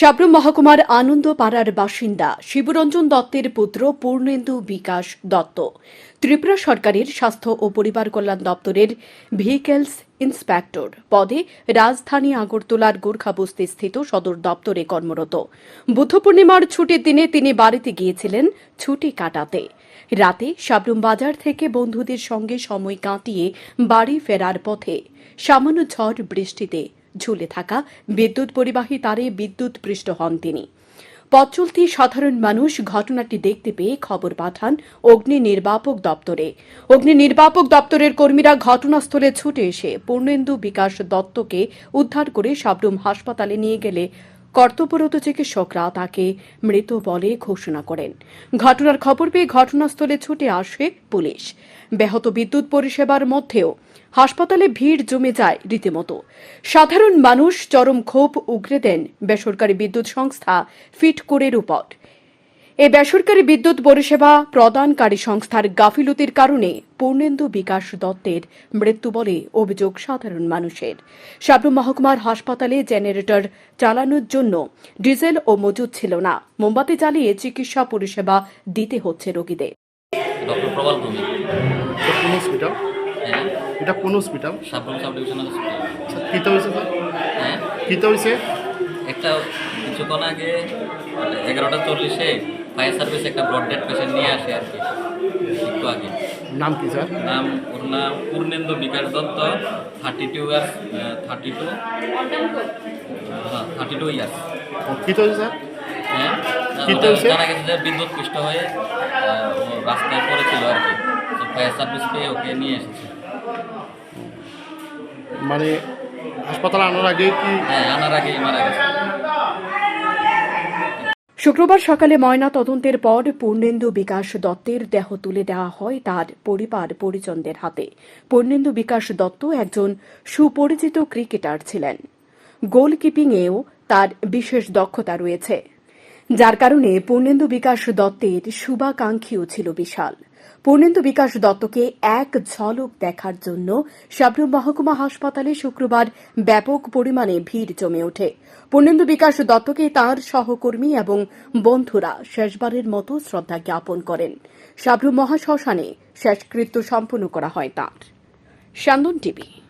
সাবরুম মহকুমার আনন্দপাড়ার বাসিন্দা শিবরঞ্জন দত্তের পুত্র পূর্ণেন্দু বিকাশ দত্ত। ত্রিপুরা সরকারের স্বাস্থ্য ও পরিবার কল্যাণ দপ্তরের ভেহিকেলস ইন্সপেক্টর পদে রাজধানী আগরতলার গোর্খাবস্তি স্থিত সদর দপ্তরে কর্মরত। বুদ্ধ পূর্ণিমার ছুটির দিনে তিনি বাড়িতে গিয়েছিলেন ছুটি কাটাতে। রাতে সাবরুম বাজার থেকে বন্ধুদের সঙ্গে সময় কাটিয়ে বাড়ি ফেরার পথে সামান্য ঝড় বৃষ্টিতে ঝুলে থাকা বিদ্যুৎ পরিবাহী তারে বিদ্যুৎ পৃষ্ঠ হন তিনি। পথ চলতি সাধারণ মানুষ ঘটনাটি দেখতে পেয়ে খবর পাঠান অগ্নি নির্বাপক দপ্তরে। অগ্নি নির্বাপক দপ্তরের কর্মীরা ঘটনাস্থলে ছুটে এসে পূর্ণেন্দু বিকাশ দত্তকে উদ্ধার করে সাবরুম হাসপাতালে নিয়ে গেলে কর্তব্যরত চিকিৎসকরা তাকে মৃত বলে ঘোষণা করেন। ঘটনার খবর পেয়ে ঘটনাস্থলে ছুটে আসে পুলিশ। ব্যাহত বিদ্যুৎ পরিষেবার মধ্যেও হাসপাতালে ভিড় জমে যায় রীতিমতো। সাধারণ মানুষ চরম ক্ষোভ উগরে দেন বেসরকারি বিদ্যুৎ সংস্থা ফিট করে উপর। এ বেসরকারি বিদ্যুৎ পরিষেবা প্রদানকারী সংস্থার গাফিলতির কারণে পূর্ণেন্দু বিকাশ দত্তের মৃত্যু বলে অভিযোগ সাধারণ মানুষের। সাবরুম মহকুমার হাসপাতালে জেনারেটর চালানোর জন্য ডিজেল ও মজুদ ছিল না। মোমবাতি জ্বালিয়ে চিকিৎসা পরিষেবা দিতে হচ্ছে রোগীদের। ডক্টর প্রবাল ভূমি এটা কোন হসপিটাল হ্যাঁ। এটা কোন hospital Sabroom sub divisional hospital কিতা হয়েছে স্যার? হ্যাঁ। কিতা হয়েছে? একটা কিছুক্ষণ আগে এগারোটা চল্লিশে ফায়ার সার্ভিস একটা ব্রড ডেড পেশেন্ট নিয়ে আসে আর কি। একটু আগে। নাম কি স্যার? নাম ওর নাম Purnendu Bikash Dutta thirty two years thirty two হ্যাঁ থার্টি টু ইয়ার্স কিতা হয়েছে স্যার? হ্যাঁ কি জানা গেছে যে বিদ্যুৎ পৃষ্ঠ হয়ে রাস্তায় পড়েছিল আর কি। ফায়ার সার্ভিস পেয়ে ওকে নিয়ে এসেছে। মানে হাসপাতালে আনার আগে কি হ্যাঁ আনার আগেই মারা গেছে। শুক্রবার সকালে ময়না তদন্তের পর পূর্ণেন্দু বিকাশ দত্তের দেহ তুলে দেওয়া হয় তার পরিবার পরিজনদের হাতে। পূর্ণেন্দু বিকাশ দত্ত একজন সুপরিচিত ক্রিকেটার ছিলেন। গোলকিপিংয়েও তার বিশেষ দক্ষতা রয়েছে। যার কারণে পূর্ণেন্দু বিকাশ দত্তের শুভাকাঙ্ক্ষীও ছিল বিশাল। পূর্ণেন্দু বিকাশ দত্তকে এক ঝলক দেখার জন্য সাবরুম মহকুমা হাসপাতালে শুক্রবার ব্যাপক পরিমাণে ভিড় জমে ওঠে। পূর্ণেন্দু বিকাশ দত্তকে তার সহকর্মী এবং বন্ধুরা শেষবারের মতো শ্রদ্ধা জ্ঞাপন করেন। সাবরুম মহাশ্মশানে শেষকৃত্য সম্পন্ন করা হয় তাঁর। সান্দন টিভি